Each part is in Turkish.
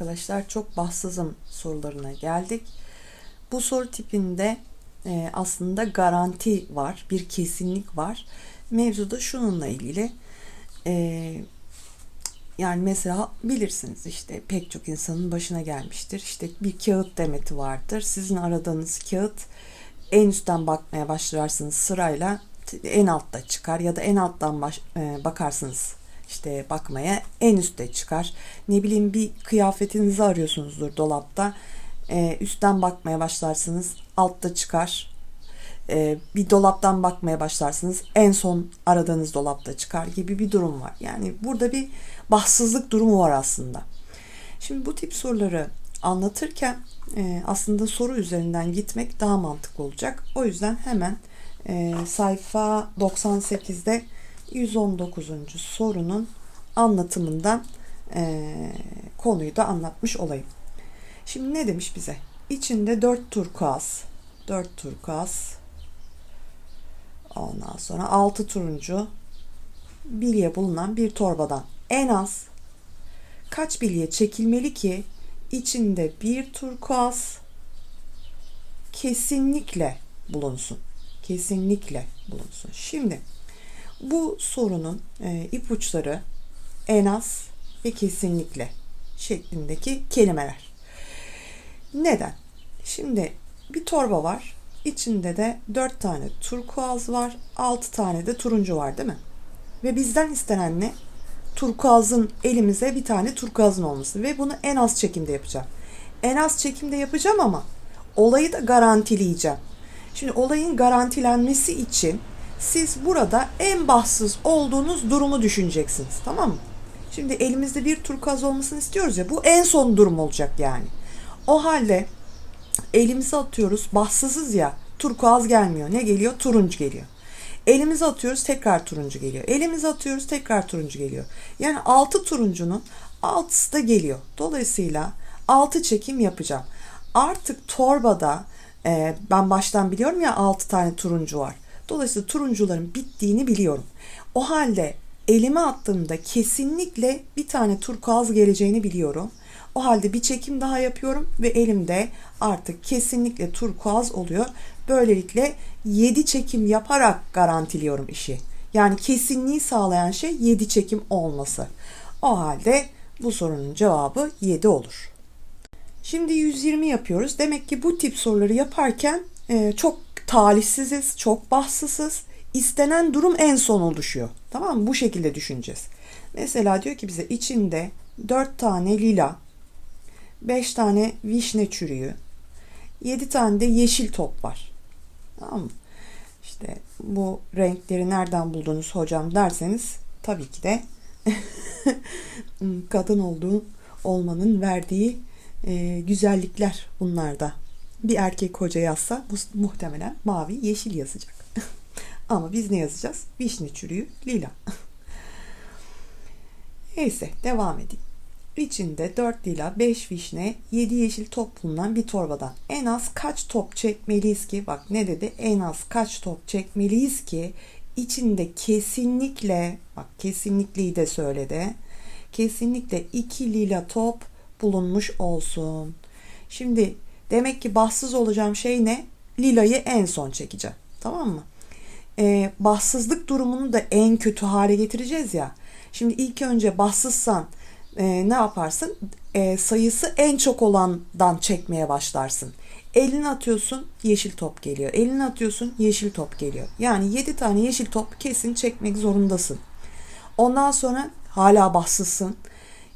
arkadaşlar çok bahtsızım sorularına geldik. Bu soru tipinde e, aslında garanti var, bir kesinlik var. Mevzu da şununla ilgili. E, yani mesela bilirsiniz işte pek çok insanın başına gelmiştir. İşte bir kağıt demeti vardır. Sizin aradığınız kağıt en üstten bakmaya başlarsınız sırayla en altta çıkar ya da en alttan baş, e, bakarsınız işte bakmaya en üstte çıkar. Ne bileyim bir kıyafetinizi arıyorsunuzdur dolapta. E, üstten bakmaya başlarsınız altta çıkar. E, bir dolaptan bakmaya başlarsınız en son aradığınız dolapta çıkar gibi bir durum var. Yani burada bir bahtsızlık durumu var aslında. Şimdi bu tip soruları anlatırken e, aslında soru üzerinden gitmek daha mantıklı olacak. O yüzden hemen e, sayfa 98'de 119. sorunun anlatımından e, konuyu da anlatmış olayım. Şimdi ne demiş bize? İçinde 4 turkuaz, 4 turkuaz, ondan sonra 6 turuncu bilye bulunan bir torbadan en az kaç bilye çekilmeli ki içinde bir turkuaz kesinlikle bulunsun. Kesinlikle bulunsun. Şimdi bu sorunun e, ipuçları en az ve kesinlikle şeklindeki kelimeler. Neden? Şimdi bir torba var. İçinde de 4 tane turkuaz var. 6 tane de turuncu var değil mi? Ve bizden istenen ne? Turkuazın elimize bir tane turkuazın olması. Ve bunu en az çekimde yapacağım. En az çekimde yapacağım ama olayı da garantileyeceğim. Şimdi olayın garantilenmesi için siz burada en bahtsız olduğunuz durumu düşüneceksiniz. Tamam mı? Şimdi elimizde bir turkuaz olmasını istiyoruz ya. Bu en son durum olacak yani. O halde elimize atıyoruz. Bahtsızız ya. Turkuaz gelmiyor. Ne geliyor? Turuncu geliyor. Elimize atıyoruz tekrar turuncu geliyor. Elimize atıyoruz tekrar turuncu geliyor. Yani 6 turuncunun 6'sı da geliyor. Dolayısıyla 6 çekim yapacağım. Artık torbada e, ben baştan biliyorum ya 6 tane turuncu var. Dolayısıyla turuncuların bittiğini biliyorum. O halde elime attığımda kesinlikle bir tane turkuaz geleceğini biliyorum. O halde bir çekim daha yapıyorum ve elimde artık kesinlikle turkuaz oluyor. Böylelikle 7 çekim yaparak garantiliyorum işi. Yani kesinliği sağlayan şey 7 çekim olması. O halde bu sorunun cevabı 7 olur. Şimdi 120 yapıyoruz. Demek ki bu tip soruları yaparken e, çok talihsiziz, çok bahtsızız. İstenen durum en son oluşuyor. Tamam mı? Bu şekilde düşüneceğiz. Mesela diyor ki bize içinde 4 tane lila, 5 tane vişne çürüğü, 7 tane de yeşil top var. Tamam mı? İşte bu renkleri nereden buldunuz hocam derseniz tabii ki de kadın olduğu olmanın verdiği e, güzellikler bunlarda. Bir erkek hoca yazsa bu muhtemelen mavi yeşil yazacak. Ama biz ne yazacağız? Vişne çürüğü lila. Neyse devam edeyim. İçinde 4 lila, 5 vişne, 7 yeşil top bulunan bir torbadan en az kaç top çekmeliyiz ki bak ne dedi en az kaç top çekmeliyiz ki içinde kesinlikle bak kesinlikleyi de söyledi. Kesinlikle 2 lila top bulunmuş olsun. Şimdi demek ki bahtsız olacağım şey ne? Lilayı en son çekeceğim. Tamam mı? Ee, bahtsızlık durumunu da en kötü hale getireceğiz ya. Şimdi ilk önce bahtsızsan e, ne yaparsın? E, sayısı en çok olandan çekmeye başlarsın. Elini atıyorsun yeşil top geliyor. Elini atıyorsun yeşil top geliyor. Yani 7 tane yeşil top kesin çekmek zorundasın. Ondan sonra hala bahtsızsın.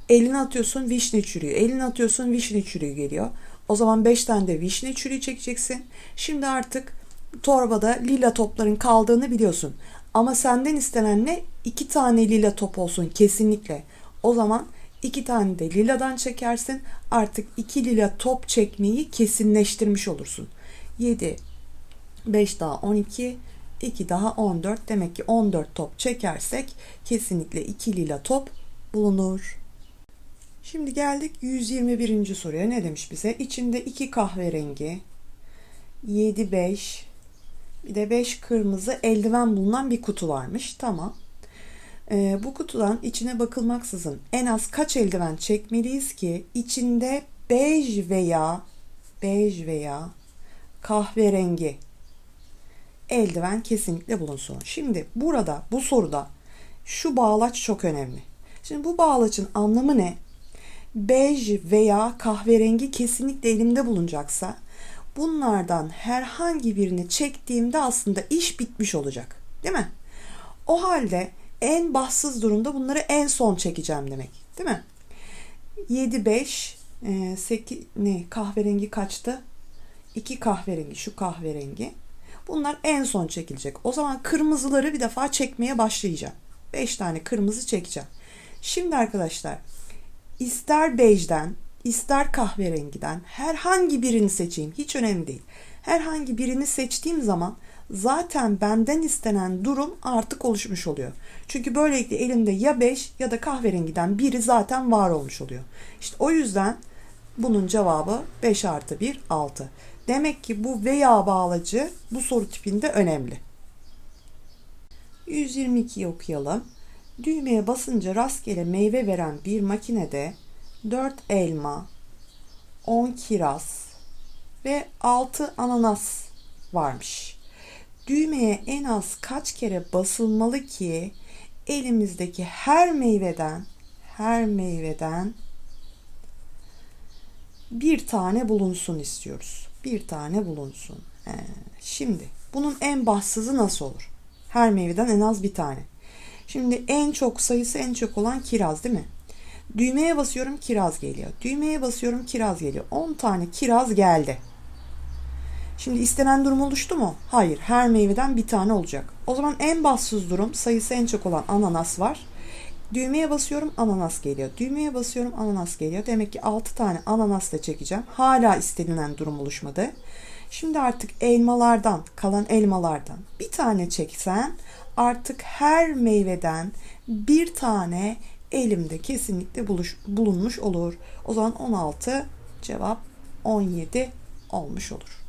Elini atıyorsun vişne çürüğü. Elini atıyorsun vişne çürüğü geliyor. O zaman 5 tane de vişne çürüğü çekeceksin. Şimdi artık torbada lila topların kaldığını biliyorsun. Ama senden istenen ne? 2 tane lila top olsun kesinlikle. O zaman 2 tane de liladan çekersin. Artık 2 lila top çekmeyi kesinleştirmiş olursun. 7, 5 daha 12, 2 daha 14. Demek ki 14 top çekersek kesinlikle 2 lila top bulunur. Şimdi geldik 121. soruya. Ne demiş bize? İçinde 2 kahverengi, 7, 5, bir de 5 kırmızı eldiven bulunan bir kutu varmış. Tamam. Ee, bu kutudan içine bakılmaksızın en az kaç eldiven çekmeliyiz ki içinde bej veya bej veya kahverengi eldiven kesinlikle bulunsun. Şimdi burada bu soruda şu bağlaç çok önemli. Şimdi bu bağlaçın anlamı ne? Bej veya kahverengi kesinlikle elimde bulunacaksa bunlardan herhangi birini çektiğimde aslında iş bitmiş olacak. Değil mi? O halde en bahtsız durumda bunları en son çekeceğim demek. Değil mi? 7 5 8 ne kahverengi kaçtı? 2 kahverengi şu kahverengi. Bunlar en son çekilecek. O zaman kırmızıları bir defa çekmeye başlayacağım. 5 tane kırmızı çekeceğim. Şimdi arkadaşlar ister bejden ister kahverengiden herhangi birini seçeyim. Hiç önemli değil. Herhangi birini seçtiğim zaman zaten benden istenen durum artık oluşmuş oluyor. Çünkü böylelikle elimde ya 5 ya da kahverengiden biri zaten var olmuş oluyor. İşte o yüzden bunun cevabı 5 artı 1 6. Demek ki bu veya bağlacı bu soru tipinde önemli. 122'yi okuyalım. Düğmeye basınca rastgele meyve veren bir makinede 4 elma, 10 kiraz ve 6 ananas varmış. Düğmeye en az kaç kere basılmalı ki elimizdeki her meyveden her meyveden bir tane bulunsun istiyoruz. Bir tane bulunsun. Ee, şimdi bunun en bahtsızı nasıl olur? Her meyveden en az bir tane. Şimdi en çok sayısı en çok olan kiraz değil mi? Düğmeye basıyorum kiraz geliyor. Düğmeye basıyorum kiraz geliyor. 10 tane kiraz geldi. Şimdi istenen durum oluştu mu? Hayır. Her meyveden bir tane olacak. O zaman en bahtsız durum sayısı en çok olan ananas var. Düğmeye basıyorum ananas geliyor. Düğmeye basıyorum ananas geliyor. Demek ki 6 tane ananas da çekeceğim. Hala istenilen durum oluşmadı. Şimdi artık elmalardan, kalan elmalardan bir tane çeksen artık her meyveden bir tane elimde kesinlikle buluş, bulunmuş olur. O zaman 16 cevap 17 olmuş olur.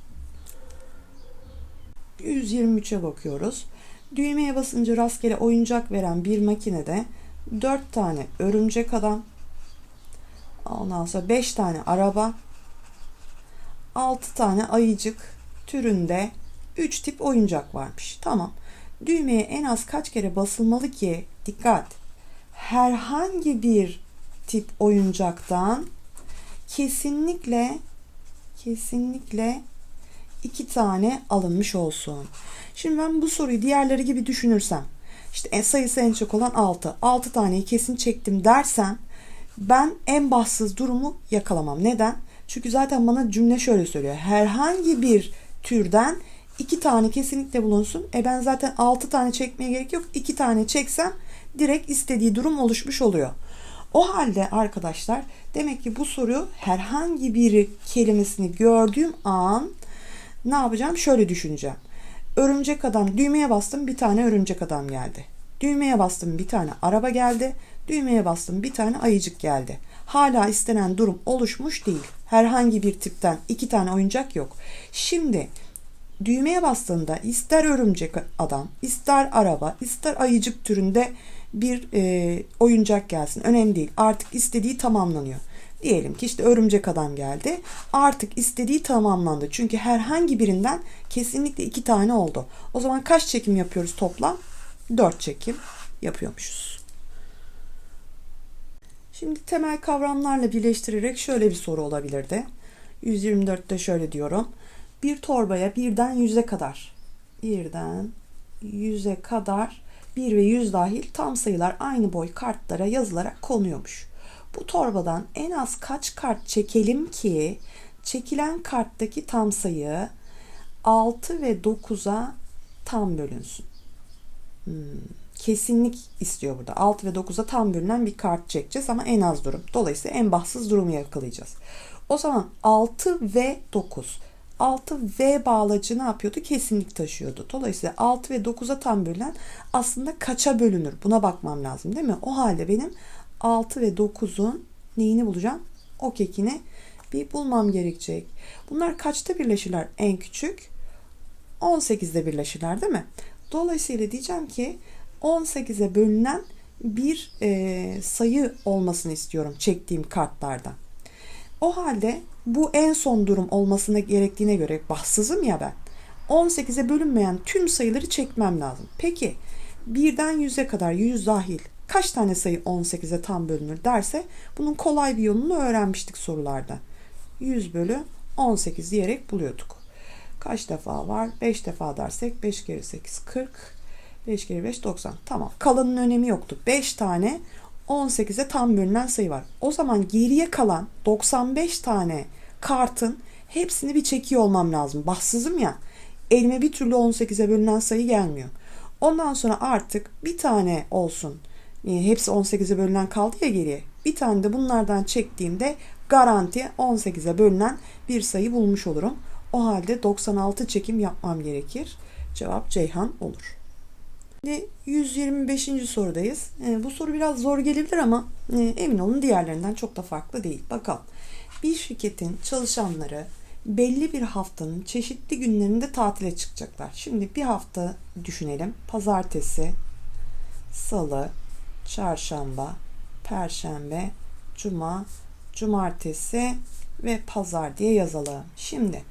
123'e bakıyoruz. Düğmeye basınca rastgele oyuncak veren bir makinede 4 tane örümcek adam, ondan sonra 5 tane araba, 6 tane ayıcık türünde 3 tip oyuncak varmış. Tamam. Düğmeye en az kaç kere basılmalı ki dikkat herhangi bir tip oyuncaktan kesinlikle kesinlikle iki tane alınmış olsun. Şimdi ben bu soruyu diğerleri gibi düşünürsem işte sayısı en çok olan 6. 6 taneyi kesin çektim dersen ben en bahtsız durumu yakalamam. Neden? Çünkü zaten bana cümle şöyle söylüyor. Herhangi bir türden iki tane kesinlikle bulunsun. E ben zaten 6 tane çekmeye gerek yok. 2 tane çeksem direkt istediği durum oluşmuş oluyor. O halde arkadaşlar demek ki bu soruyu herhangi bir kelimesini gördüğüm an ne yapacağım? Şöyle düşüneceğim. Örümcek adam düğmeye bastım bir tane örümcek adam geldi. Düğmeye bastım bir tane araba geldi. Düğmeye bastım bir tane ayıcık geldi. Hala istenen durum oluşmuş değil. Herhangi bir tipten iki tane oyuncak yok. Şimdi düğmeye bastığında ister örümcek adam, ister araba, ister ayıcık türünde bir e, oyuncak gelsin. Önemli değil. Artık istediği tamamlanıyor. Diyelim ki işte örümcek adam geldi. Artık istediği tamamlandı. Çünkü herhangi birinden kesinlikle iki tane oldu. O zaman kaç çekim yapıyoruz toplam? Dört çekim yapıyormuşuz. Şimdi temel kavramlarla birleştirerek şöyle bir soru olabilirdi. 124'te şöyle diyorum. Bir torbaya birden yüze kadar birden yüze kadar 1 ve 100 dahil tam sayılar aynı boy kartlara yazılarak konuyormuş. Bu torbadan en az kaç kart çekelim ki çekilen karttaki tam sayı 6 ve 9'a tam bölünsün. Hmm, kesinlik istiyor burada. 6 ve 9'a tam bölünen bir kart çekeceğiz ama en az durum. Dolayısıyla en bahtsız durumu yakalayacağız. O zaman 6 ve 9. 6 V bağlacı ne yapıyordu? Kesinlik taşıyordu. Dolayısıyla 6 ve 9'a tam bölünen aslında kaça bölünür? Buna bakmam lazım değil mi? O halde benim 6 ve 9'un neyini bulacağım? O kekini bir bulmam gerekecek. Bunlar kaçta birleşirler en küçük? 18'de birleşirler değil mi? Dolayısıyla diyeceğim ki 18'e bölünen bir e, sayı olmasını istiyorum çektiğim kartlardan. O halde bu en son durum olmasına gerektiğine göre bahtsızım ya ben. 18'e bölünmeyen tüm sayıları çekmem lazım. Peki birden 100'e kadar 100 dahil kaç tane sayı 18'e tam bölünür derse bunun kolay bir yolunu öğrenmiştik sorularda. 100 bölü 18 diyerek buluyorduk. Kaç defa var? 5 defa dersek 5 kere 8 40. 5 kere 5 90. Tamam. Kalanın önemi yoktu. 5 tane 18'e tam bölünen sayı var. O zaman geriye kalan 95 tane kartın hepsini bir çekiyor olmam lazım. Bahtsızım ya. Elime bir türlü 18'e bölünen sayı gelmiyor. Ondan sonra artık bir tane olsun. Yani hepsi 18'e bölünen kaldı ya geriye. Bir tane de bunlardan çektiğimde garanti 18'e bölünen bir sayı bulmuş olurum. O halde 96 çekim yapmam gerekir. Cevap Ceyhan olur. Şimdi 125. sorudayız. E, bu soru biraz zor gelebilir ama e, emin olun diğerlerinden çok da farklı değil. Bakalım. Bir şirketin çalışanları belli bir haftanın çeşitli günlerinde tatile çıkacaklar. Şimdi bir hafta düşünelim. Pazartesi, salı, çarşamba, perşembe, cuma, cumartesi ve pazar diye yazalım. Şimdi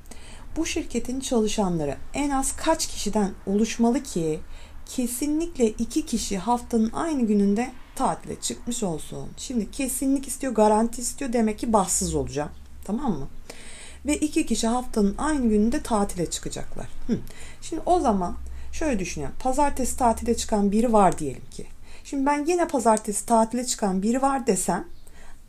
bu şirketin çalışanları en az kaç kişiden oluşmalı ki kesinlikle iki kişi haftanın aynı gününde tatile çıkmış olsun. Şimdi kesinlik istiyor, garanti istiyor demek ki bahtsız olacağım. Tamam mı? Ve iki kişi haftanın aynı gününde tatile çıkacaklar. Hı. Şimdi o zaman şöyle düşünüyorum. Pazartesi tatile çıkan biri var diyelim ki. Şimdi ben yine pazartesi tatile çıkan biri var desem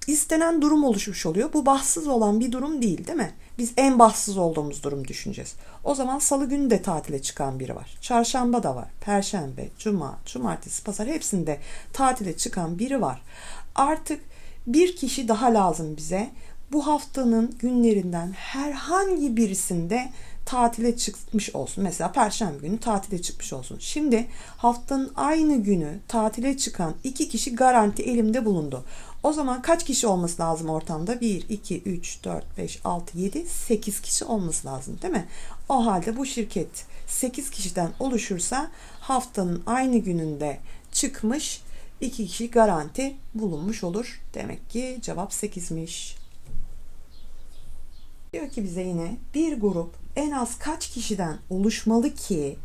istenen durum oluşmuş oluyor. Bu bahtsız olan bir durum değil değil mi? Biz en bahtsız olduğumuz durum düşüneceğiz. O zaman salı günü de tatile çıkan biri var. Çarşamba da var. Perşembe, cuma, cumartesi, pazar hepsinde tatile çıkan biri var. Artık bir kişi daha lazım bize. Bu haftanın günlerinden herhangi birisinde tatile çıkmış olsun. Mesela perşembe günü tatile çıkmış olsun. Şimdi haftanın aynı günü tatile çıkan iki kişi garanti elimde bulundu. O zaman kaç kişi olması lazım ortamda? 1, 2, 3, 4, 5, 6, 7, 8 kişi olması lazım değil mi? O halde bu şirket 8 kişiden oluşursa haftanın aynı gününde çıkmış iki kişi garanti bulunmuş olur. Demek ki cevap 8'miş. Diyor ki bize yine bir grup en az kaç kişiden oluşmalı ki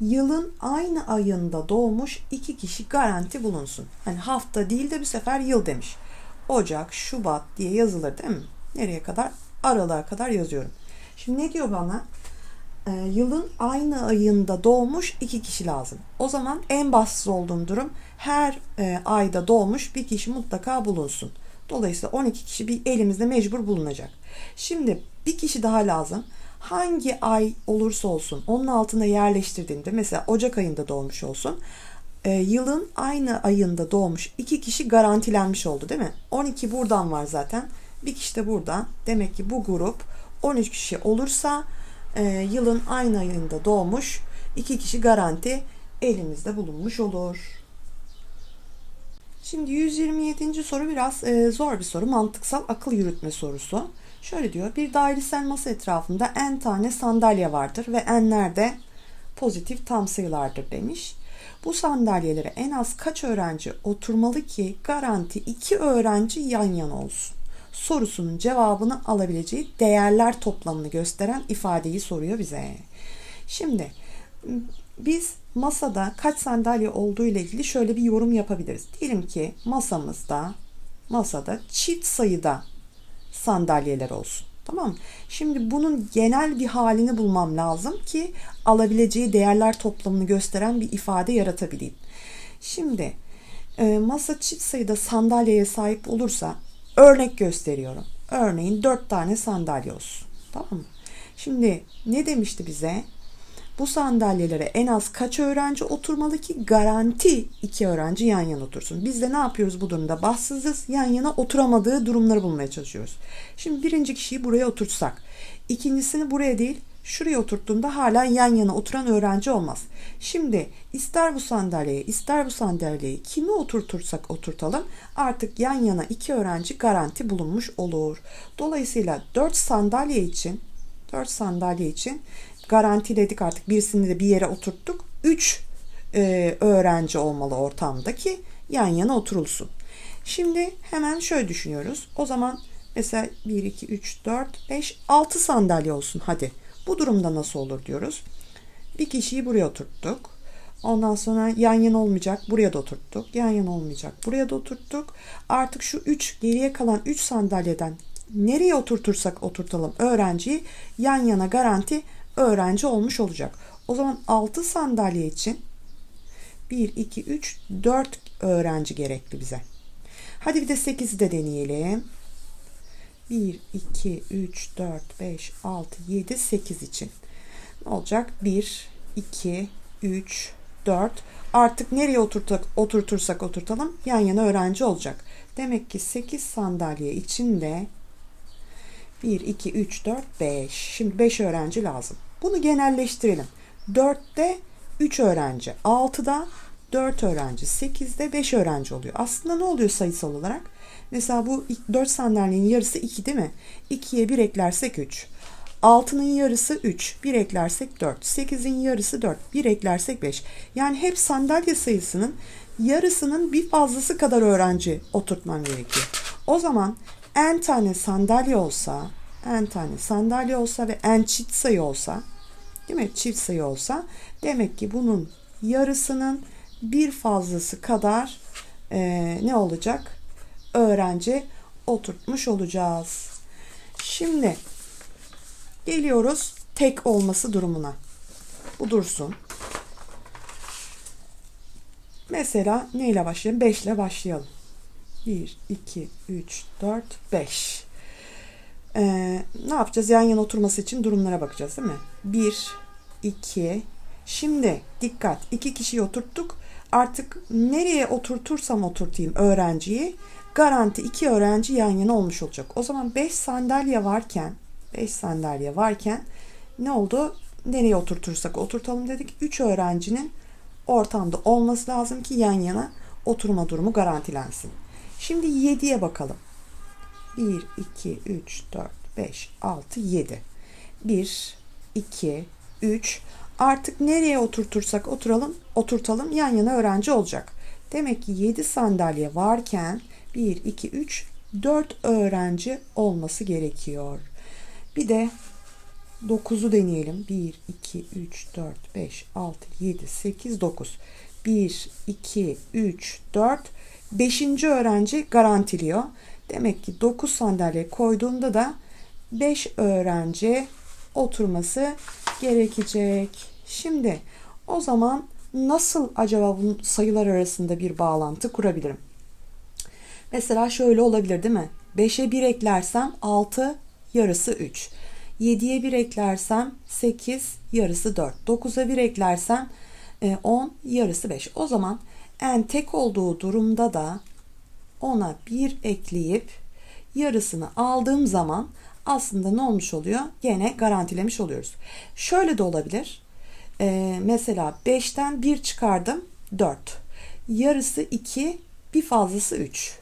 yılın aynı ayında doğmuş iki kişi garanti bulunsun. Hani hafta değil de bir sefer yıl demiş. Ocak, Şubat diye yazılır değil mi? Nereye kadar? Aralığa kadar yazıyorum. Şimdi ne diyor bana? Ee, yılın aynı ayında doğmuş iki kişi lazım. O zaman en bahtsız olduğum durum her e, ayda doğmuş bir kişi mutlaka bulunsun. Dolayısıyla 12 kişi bir elimizde mecbur bulunacak. Şimdi bir kişi daha lazım. Hangi ay olursa olsun onun altına yerleştirdiğimde mesela Ocak ayında doğmuş olsun. E, yılın aynı ayında doğmuş iki kişi garantilenmiş oldu değil mi? 12 buradan var zaten. Bir kişi de buradan. Demek ki bu grup 13 kişi olursa e, yılın aynı ayında doğmuş iki kişi garanti elimizde bulunmuş olur. Şimdi 127. soru biraz e, zor bir soru. Mantıksal akıl yürütme sorusu. Şöyle diyor. Bir dairesel masa etrafında n tane sandalye vardır ve n'ler de pozitif tam sayılardır demiş. Bu sandalyelere en az kaç öğrenci oturmalı ki garanti iki öğrenci yan yana olsun? Sorusunun cevabını alabileceği değerler toplamını gösteren ifadeyi soruyor bize. Şimdi biz masada kaç sandalye olduğu ile ilgili şöyle bir yorum yapabiliriz. Diyelim ki masamızda masada çift sayıda sandalyeler olsun. Tamam mı? Şimdi bunun genel bir halini bulmam lazım ki alabileceği değerler toplamını gösteren bir ifade yaratabileyim. Şimdi e, masa çift sayıda sandalyeye sahip olursa örnek gösteriyorum. Örneğin 4 tane sandalye olsun. Tamam mı? Şimdi ne demişti bize? Bu sandalyelere en az kaç öğrenci oturmalı ki garanti iki öğrenci yan yana otursun. Biz de ne yapıyoruz bu durumda? Bahtsızız yan yana oturamadığı durumları bulmaya çalışıyoruz. Şimdi birinci kişiyi buraya oturtsak. ikincisini buraya değil şuraya oturttuğumda hala yan yana oturan öğrenci olmaz. Şimdi ister bu sandalyeye ister bu sandalyeyi kimi oturtursak oturtalım artık yan yana iki öğrenci garanti bulunmuş olur. Dolayısıyla 4 sandalye için 4 sandalye için garantiledik artık birisini de bir yere oturttuk. 3 e, öğrenci olmalı ortamdaki yan yana oturulsun. Şimdi hemen şöyle düşünüyoruz. O zaman mesela 1, 2, 3, 4, 5, 6 sandalye olsun hadi. Bu durumda nasıl olur diyoruz. Bir kişiyi buraya oturttuk. Ondan sonra yan yana olmayacak. Buraya da oturttuk. Yan yana olmayacak. Buraya da oturttuk. Artık şu 3 geriye kalan 3 sandalyeden nereye oturtursak oturtalım öğrenciyi yan yana garanti öğrenci olmuş olacak. O zaman 6 sandalye için 1, 2, 3, 4 öğrenci gerekli bize. Hadi bir de 8'i de deneyelim. 1, 2, 3, 4, 5, 6, 7, 8 için. Ne olacak? 1, 2, 3, 4. Artık nereye oturtak, oturtursak oturtalım yan yana öğrenci olacak. Demek ki 8 sandalye içinde 1, 2, 3, 4, 5. Şimdi 5 öğrenci lazım. Bunu genelleştirelim. 4'te 3 öğrenci, 6'da 4 öğrenci, 8'de 5 öğrenci oluyor. Aslında ne oluyor sayısal olarak? Mesela bu 4 sandalyenin yarısı 2 değil mi? 2'ye 1 eklersek 3. 6'nın yarısı 3. 1 eklersek 4. 8'in yarısı 4. 1 eklersek 5. Yani hep sandalye sayısının yarısının bir fazlası kadar öğrenci oturtmam gerekiyor. O zaman n tane sandalye olsa, n tane sandalye olsa ve n çift sayı olsa, değil mi? Çift sayı olsa demek ki bunun yarısının bir fazlası kadar e, ne olacak? Öğrenci oturtmuş olacağız. Şimdi geliyoruz tek olması durumuna. Bu dursun. Mesela neyle başlayalım? 5 ile başlayalım. 1, 2, 3, 4, 5. Ee, ne yapacağız? Yan yana oturması için durumlara bakacağız değil mi? 1, 2, şimdi dikkat. iki kişiyi oturttuk. Artık nereye oturtursam oturtayım öğrenciyi garanti iki öğrenci yan yana olmuş olacak. O zaman 5 sandalye varken 5 sandalye varken ne oldu? Nereye oturtursak oturtalım dedik. 3 öğrencinin ortamda olması lazım ki yan yana oturma durumu garantilensin. Şimdi 7'ye bakalım. 1, 2, 3, 4, 5, 6, 7. 1, 2, 3. Artık nereye oturtursak oturalım, oturtalım yan yana öğrenci olacak. Demek ki 7 sandalye varken 1, 2, 3, 4 öğrenci olması gerekiyor. Bir de 9'u deneyelim. 1, 2, 3, 4, 5, 6, 7, 8, 9. 1, 2, 3, 4. 5. öğrenci garantiliyor. Demek ki 9 sandalye koyduğunda da 5 öğrenci oturması gerekecek. Şimdi o zaman nasıl acaba bu sayılar arasında bir bağlantı kurabilirim? Mesela şöyle olabilir değil mi? 5'e 1 eklersem 6 yarısı 3. 7'ye 1 eklersem 8 yarısı 4. 9'a 1 eklersem 10 yarısı 5. O zaman n tek olduğu durumda da ona 1 ekleyip yarısını aldığım zaman aslında ne olmuş oluyor? Gene garantilemiş oluyoruz. Şöyle de olabilir. Ee, mesela 5'ten 1 çıkardım 4. Yarısı 2, bir fazlası 3.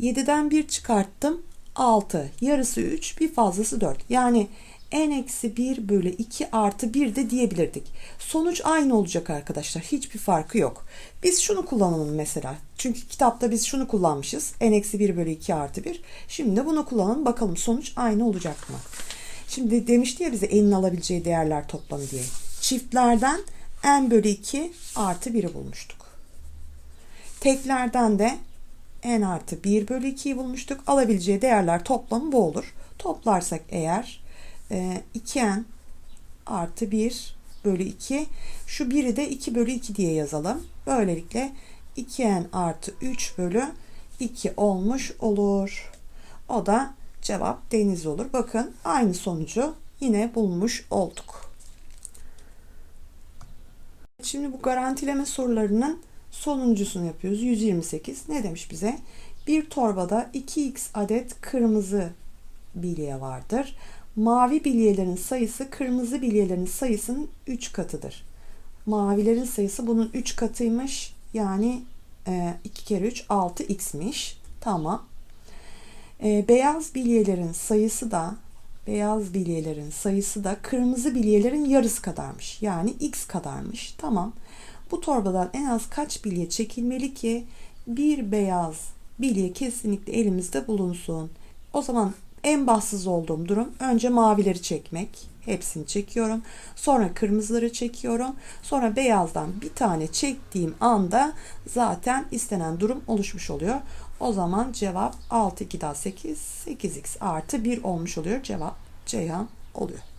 7'den 1 çıkarttım 6. Yarısı 3, bir fazlası 4. Yani n eksi 1 bölü 2 artı 1 de diyebilirdik. Sonuç aynı olacak arkadaşlar. Hiçbir farkı yok. Biz şunu kullanalım mesela. Çünkü kitapta biz şunu kullanmışız. n eksi 1 bölü 2 artı 1. Şimdi bunu kullanalım. Bakalım sonuç aynı olacak mı? Şimdi demişti ya bize n'in alabileceği değerler toplamı diye. Çiftlerden n bölü 2 artı 1'i bulmuştuk. Teklerden de n artı 1 bölü 2'yi bulmuştuk. Alabileceği değerler toplamı bu olur. Toplarsak eğer 2n artı 1 bölü 2. Şu 1'i de 2 bölü 2 diye yazalım. Böylelikle 2n artı 3 bölü 2 olmuş olur. O da cevap deniz olur. Bakın aynı sonucu yine bulmuş olduk. Şimdi bu garantileme sorularının sonuncusunu yapıyoruz. 128 ne demiş bize? Bir torbada 2x adet kırmızı bilye vardır. Mavi bilyelerin sayısı kırmızı bilyelerin sayısının 3 katıdır. Mavilerin sayısı bunun 3 katıymış. Yani 2 kere 3 6x'miş. Tamam. E, beyaz bilyelerin sayısı da beyaz bilyelerin sayısı da kırmızı bilyelerin yarısı kadarmış. Yani x kadarmış. Tamam. Bu torbadan en az kaç bilye çekilmeli ki bir beyaz bilye kesinlikle elimizde bulunsun. O zaman en bahtsız olduğum durum önce mavileri çekmek. Hepsini çekiyorum. Sonra kırmızıları çekiyorum. Sonra beyazdan bir tane çektiğim anda zaten istenen durum oluşmuş oluyor. O zaman cevap 6 2 daha 8 8x artı 1 olmuş oluyor. Cevap Ceyhan oluyor.